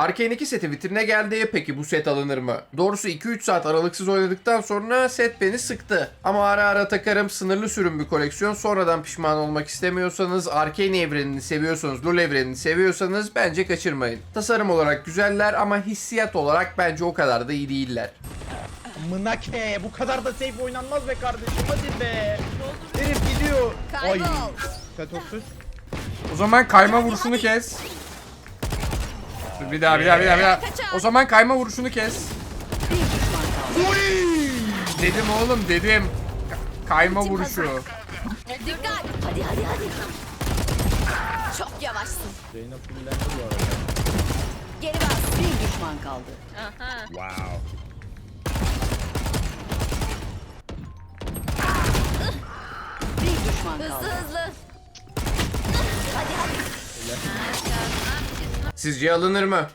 Arkane 2 seti vitrine geldi. Peki bu set alınır mı? Doğrusu 2-3 saat aralıksız oynadıktan sonra set beni sıktı. Ama ara ara takarım sınırlı sürüm bir koleksiyon. Sonradan pişman olmak istemiyorsanız, Arkane evrenini seviyorsanız, LoL evrenini seviyorsanız bence kaçırmayın. Tasarım olarak güzeller ama hissiyat olarak bence o kadar da iyi değiller. Mınake bu kadar da safe oynanmaz be kardeşim hadi be. Herif gidiyor. Ay. Kaybol. Fetoksuz. O zaman kayma vuruşunu kes. Dur bir daha bir daha bir daha bir daha. O zaman kayma vuruşunu kes. Dedim oğlum dedim. Ka- Kayma vuruşu. Dikkat. Hadi hadi hadi. Çok yavaşsın. Reyna fullendi bu arada. Geri bas. Bir düşman kaldı. Aha. Wow. Bir düşman Hızlı kaldı. hızlı. Hadi Sizce alınır mı?